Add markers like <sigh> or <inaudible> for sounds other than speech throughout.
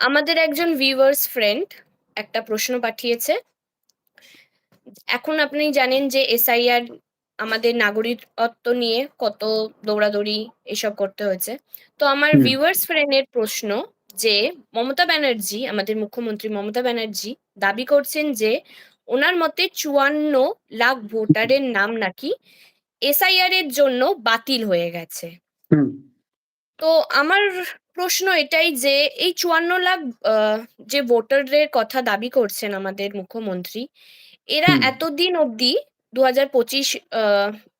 আমাদের একজন viewers friend একটা প্রশ্ন পাঠিয়েছে। এখন আপনি জানেন যে এসআইআর আমাদের নাগরিকত্ব নিয়ে কত দৌড়াদৌড়ি এসব করতে হয়েছে। তো আমার ভিউয়ার্স ফ্রেন্ডের প্রশ্ন যে মমতা ব্যানার্জি আমাদের মুখ্যমন্ত্রী মমতা ব্যানার্জি দাবি করছেন যে ওনার মতে চুয়ান্ন লাখ ভোটারের নাম নাকি এসআইআর এর জন্য বাতিল হয়ে গেছে। তো আমার প্রশ্ন এটাই যে এই চুয়ান্ন লাখ যে ভোটারদের কথা দাবি করছেন আমাদের মুখ্যমন্ত্রী এরা এতদিন অবধি দু হাজার পঁচিশ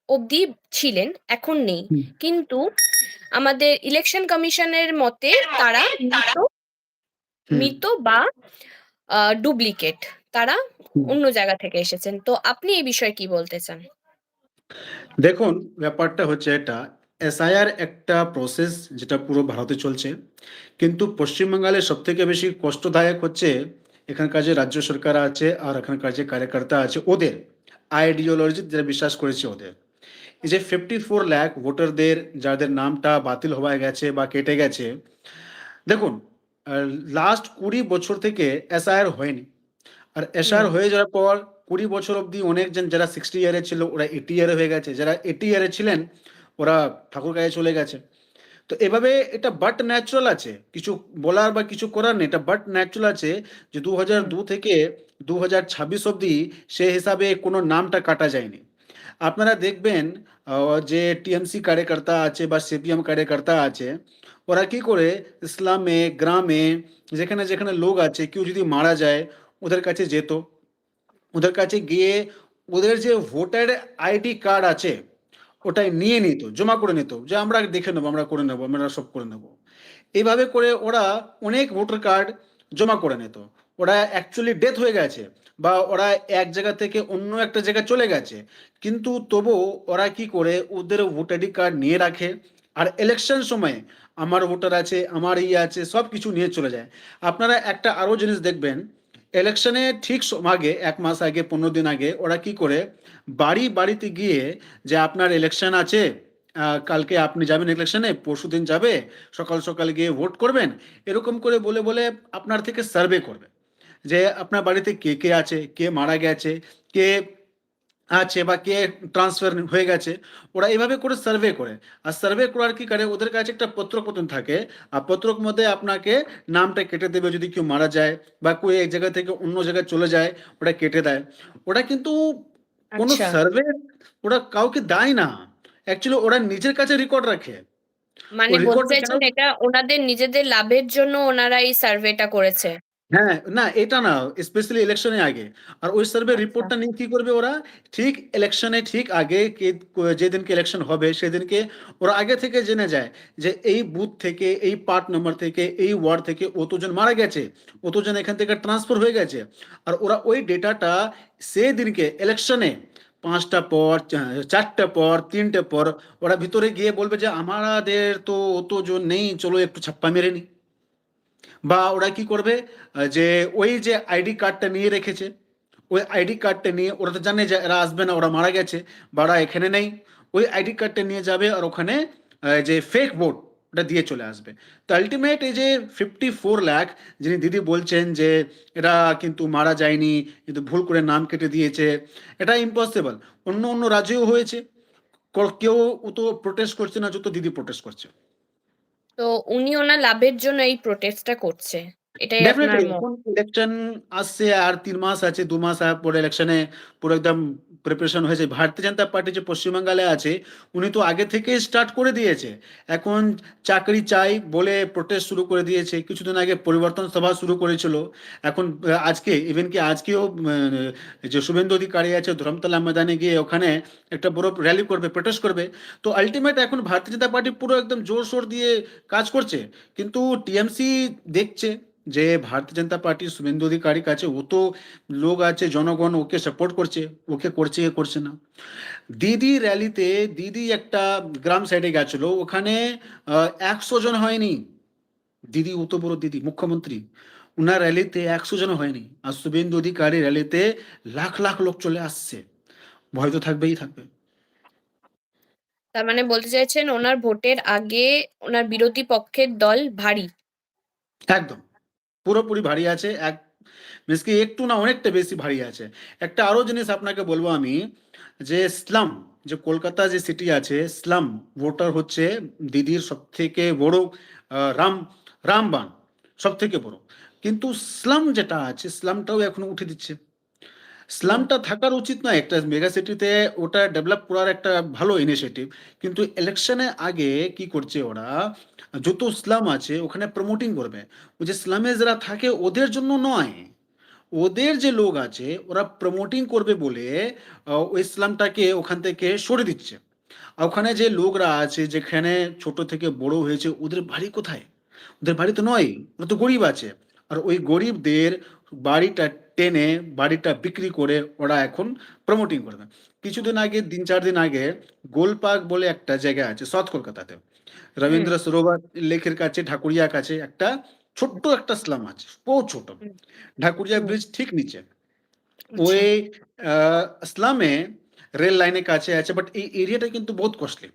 অবধি ছিলেন এখন নেই। কিন্তু আমাদের ইলেকশন কমিশনের মতে তারা মৃত মৃত বা ডুপ্লিকেট তারা অন্য জায়গা থেকে এসেছেন। তো আপনি এই বিষয়ে কি বলতে চান? দেখুন ব্যাপারটা হচ্ছে এটা এসআইআর একটা প্রসেস যেটা পুরো ভারতে চলছে। কিন্তু পশ্চিমবাংলায় সব থেকে বেশি কষ্টদায়ক হচ্ছে এখানকার যে রাজ্য সরকার আছে আর এখানকার যে কার্যকর্তা আছে ওদের আইডিওলজি যারা বিশ্বাস করেছে ওদের। এই যে ফিফটি ফোর ল্যাক ভোটারদের যাদের নামটা বাতিল হয়ে গেছে বা কেটে গেছে দেখুন লাস্ট কুড়ি বছর থেকে এসআইআর হয়নি। আর এসআর হয়ে যাওয়ার পর কুড়ি বছর অবধি অনেকজন যারা সিক্সটি ইয়ারে ছিল ওরা এইটি ইয়ারে হয়ে গেছে। যারা এইটি ইয়ারে ছিলেন ওরা ঠাকুর কাছে চলে গেছে। তো এভাবে এটা বাট ন্যাচুরাল আছে। কিছু বলার বা কিছু করার নেই। এটা বাট ন্যাচুরাল আছে যে দু হাজার দু থেকে দু হাজার ছাব্বিশ অবধি সে হিসাবে কোনো নামটা কাটা যায়নি। আপনারা দেখবেন যে টিএমসি কার্যকর্তা আছে বা সিপিএম কার্যকর্তা আছে, ওরা কি করে ইসলামে, গ্রামে, যেখানে যেখানে লোক আছে, কেউ যদি মারা যায়, ওদের কাছে যেত। ওদের কাছে গিয়ে ওদের যে ভোটার আইডি কার্ড আছে ওটাই নিয়ে নিত, জমা করে নিত, যে আমরা দেখে নেব, আমরা করে নেব, আমরা সব করে নেব। এইভাবে করে ওরা অনেক ভোটার কার্ড জমা করে নিত। ওরা অ্যাকচুয়ালি ডেথ হয়ে গেছে বা ওরা এক জায়গা থেকে অন্য একটা জায়গায় চলে গেছে। কিন্তু তবু ওরা কি করে, ওদের ভোটার কার্ড নিয়ে রাখে আর ইলেকশন সময়ে আমার ভোটার আছে, আমার ইয়ে আছে সব কিছু নিয়ে চলে যায়। আপনারা একটা আরও জিনিস দেখবেন ইলেকশনে ঠিক আগে, এক মাস আগে, পনেরো দিন আগে, ওরা কি করে, বাড়ি, বাড়িতে গিয়ে যে আপনার ইলেকশন আছে কালকে আপনি যাবেন ইলেকশনে পরশু দিন যাবে, সকাল সকাল গিয়ে ভোট করবেন, এরকম করে বলে বলে আপনার থেকে সার্ভে করবে। যে আপনার বাড়িতে কে কে আছে, কে মারা গেছে, কে আছে বা কে ট্রান্সফার হয়ে গেছে ওরা এভাবে করে সার্ভে করে। আর সার্ভে করার কি করে? ওদের কাছে একটা পত্রক মতন থাকে। আর পত্রক মধ্যে আপনাকে নামটা কেটে দেবে যদি কেউ মারা যায় বা কেউ এক জায়গা থেকে অন্য জায়গায় চলে যায় ওটা কেটে দেয়। ওটা কিন্তু কোনো আচ্ছা। সার্ভে ওরা কাউকে দেয় না। অ্যাকচুয়ালি ওরা নিজের কাছে রেকর্ড রাখে। মানে বলতে চাইছেন এটা ওনাদের নিজেদের লাভের জন্য ওনারা এই সার্ভেটা করেছে। হ্যাঁ না এটা না স্পেশালি ইলেকশনে আগে। আর ওই সার্ভে আচ্ছা। রিপোর্টটা নিয়ে কি করবে ওরা? ঠিক ইলেকশনে ঠিক আগে কে যেদিনকে ইলেকশন হবে সেদিনকে ওরা আগে থেকে জেনে যায় যে এই বুথ থেকে এই পার্ট নাম্বার থেকে এই ওয়ার্ড থেকে অতজন মারা গেছে অতজন এখান থেকে ট্রান্সফার হয়ে গেছে। আর ওরা ওই ডেটাটা সেই দিনকে ইলেকশনে পাঁচটা পর চা- চারটা পর তিনটে পর ওরা ভিতরে গিয়ে বলবে যে আমাদের তো অতজন নেই চলো একটু ছাপ্পা মেরে নি। বা ওরা কি করবে যে ওই যে আইডি কার্ডটা নিয়ে রেখেছে, ওই আইডি কার্ডটা নিয়ে ওরা তো জানে যে এরা আসবে না, ওরা মারা গেছে, বা ওরা এখানে নেই, ওই আইডি কার্ডটা নিয়ে যাবে আর ওখানে যে ফেক ভোট ওটা দিয়ে চলে আসবে। তো আলটিমেট এই যে ফিফটি ফোর লাখ যিনি দিদি বলছেন যে এরা কিন্তু মারা যায়নি, কিন্তু ভুল করে নাম কেটে দিয়েছে, এটা ইম্পসিবল অন্য অন্য রাজ্যেও হয়েছে। কেউ তো প্রোটেস্ট করছে না, যত দিদি প্রোটেস্ট করছে। তো উনি ওনার লাভের জন্য এই প্রোটেস্টটা করছে। এটাই আপনার ইলেকশন আসছে আর তিন মাস আছে দু মাস পরে ইলেকশনে পুরো একদম প্রিপারেশন হয়েছে। ভারতীয় জনতা পার্টি যে পশ্চিমবাংলায় আছে উনি তো আগে থেকে স্টার্ট করে দিয়েছে। এখন চাকরি চাই বলে প্রোটেস্ট শুরু করে দিয়েছে। কিছুদিন আগে পরিবর্তন সভা শুরু করেছিল। এখন আজকে ইভেন কি আজকেও যে শুভেন্দু অধিকারী আছে ধরমতলা ময়দানে গিয়ে ওখানে একটা বড় র্যালি করবে প্রোটেস্ট করবে। তো আলটিমেট এখন ভারতীয় জনতা পার্টি পুরো একদম জোর সোর দিয়ে কাজ করছে। কিন্তু টিএমসি দেখছে যে ভারতীয় জনতা পার্টি শুভেন্দু অধিকারী কাছে ও তো লোক আছে জনগণ ওকে সাপোর্ট করছে ওকে করছে এ করছে না। দিদি র্যালিতে দিদি একটা গ্রাম সাইডে গেছিল ওখানে একশো জন হয়নি। দিদি ও তো বড় দিদি মুখ্যমন্ত্রী উনার র্যালিতে একশো জন হয়নি। আর শুভেন্দু অধিকারী র্যালিতে লাখ লাখ লোক চলে আসছে। ভয় তো থাকবেই থাকবে। তার মানে বলতে চাইছেন ওনার ভোটের আগে ওনার বিরোধী পক্ষের দল ভারী? একদম। পুরোপুরি ভারী আছে, এক মিনস কি একটু না অনেকটা বেশি ভারী আছে। একটা আরও জিনিস আপনাকে বলব আমি, যে স্লাম, যে কলকাতা যে সিটি আছে, স্লাম ভোটার হচ্ছে দিদির সব থেকে বড় রাম, রামবান সব থেকে বড়। কিন্তু স্লাম যেটা আছে, স্লামটাও এখন উঠে দিচ্ছে। স্লামটা থাকার উচিত না একটা মেগা সিটিতে ওটা ডেভেলপ করার একটা ভালো ইনিশিয়েটিভ কিন্তু ইলেকশনে আগে কি করছে ওরা? যত স্লাম আছে, ওখানে প্রমোটিং করবে। ওই যে স্লামে যারা থাকে, ওদের জন্য নয়। ওদের যে লোক আছে, ওরা প্রমোটিং করবে বলে ওই ইসলামটাকে ওখান থেকে সরে দিচ্ছে। ওখানে যে লোকরা আছে, যেখানে ছোট থেকে বড় হয়েছে, ওদের বাড়ি কোথায়? ওদের বাড়ি তো নয়, ওরা তো গরিব আছে। আর ওই গরিবদের বাড়িটা টেনে বাড়িটা বিক্রি করে ওরা এখন প্রমোটিং করবে কিছুদিন আগে তিন চার দিন আগে গোলপার্ক বলে একটা জায়গা আছে সাউথ কলকাতাতে। রবীন্দ্র সরোবর লেকের কাছে ঠাকুরিয়া কাছে একটা ছোট্ট একটা স্লাম আছে বহু ছোট। ঢাকুরিয়া ব্রিজ ঠিক নিচে। আচ্ছা, ওই স্লামে রেল লাইনের কাছে আছে বাট এই এরিয়াটা কিন্তু বহুত কস্টলি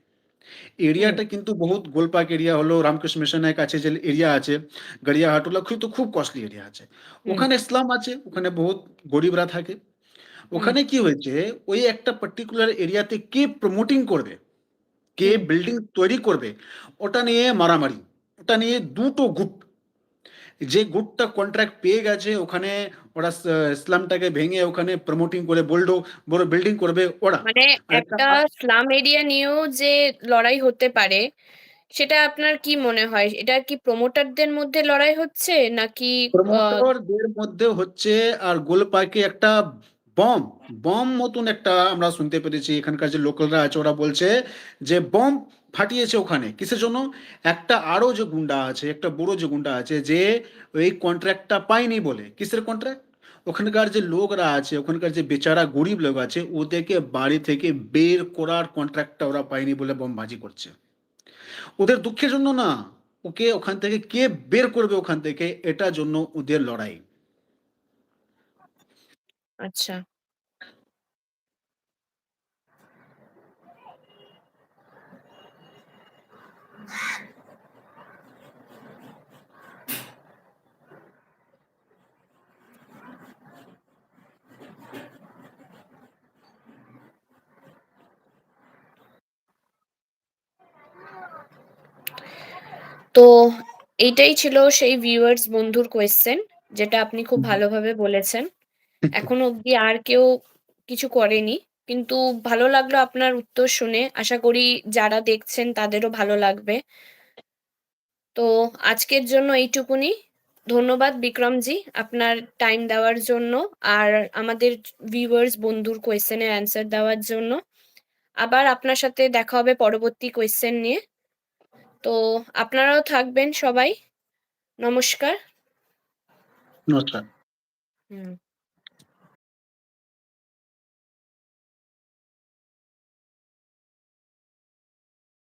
এরিয়াটা কিন্তু বহুত গোলপাক এরিয়া হলো রামকৃষ্ণ মিশনের কাছে যে এরিয়া আছে গড়িয়াহাট ওগুলো কিন্তু খুব কস্টলি এরিয়া আছে। ওখানে ইসলাম আছে ওখানে বহুত গরিবরা থাকে। ওখানে কি হয়েছে ওই একটা পার্টিকুলার এরিয়াতে কে প্রমোটিং করবে? কে বিল্ডিং তৈরি করবে? ওটা নিয়ে মারামারি ওটা নিয়ে দুটো গুট যে গুটটা কন্ট্রাক্ট পেয়ে গেছে ওখানে ওরা স্লামটাকে ভেঙে ওখানে প্রমোটিং করে বলডো বড় বিল্ডিং করবে ওরা। মানে একটা একটা- স্লাম এরিয়া নিয়েও যে লড়াই হতে পারে সেটা আপনার কি মনে হয়? এটা কি প্রমোটারদের মধ্যে লড়াই হচ্ছে নাকি প্রমোটারদের মধ্যে হচ্ছে আর গোলপাকে একটা বম বম মতন একটা আমরা শুনতে পেরেছি। এখানকার যে লোকালরা আছে, ওরা বলছে যে বম ফাটিয়েছে ওখানে। কিসের জন্য? একটা আরও যে গুন্ডা আছে, একটা বড় যে গুন্ডা আছে, যে ওই কন্ট্রাক্টটা পায়নি বলে। কিসের কন্ট্রাক্ট ওখানকার যে লোকরা আছে, ওখানকার যে বেচারা গরিব লোক আছে, ওদেরকে বাড়ি থেকে বের করার কন্ট্রাক্টটা ওরা পায়নি বলে বোমবাজি করছে। ওদের দুঃখের জন্য না, ওকে ওখান থেকে কে বের করবে ওখান থেকে? এটার জন্য ওদের লড়াই। আচ্ছা। তো এইটাই ছিল সেই ভিউয়ার্স বন্ধুর কোয়েশ্চেন যেটা আপনি খুব ভালোভাবে বলেছেন। <laughs> এখনও অব্দি আর কেউ কিছু করেনি। কিন্তু ভালো লাগল আপনার উত্তর শুনে। আশা করি যারা দেখছেন তাদেরও ভালো লাগবে। তো আজকের জন্য এইটুকুনি। ধন্যবাদ বিক্রমজি আপনার টাইম দেওয়ার জন্য আর আমাদের ভিউয়ার্স বন্ধুর কোয়েশ্চেনের অ্যান্সার দেওয়ার জন্য। আবার আপনার সাথে দেখা হবে পরবর্তী কোয়েশ্চেন নিয়ে। তো আপনারাও থাকবেন সবাই। নমস্কার। নমস্কার। হুম।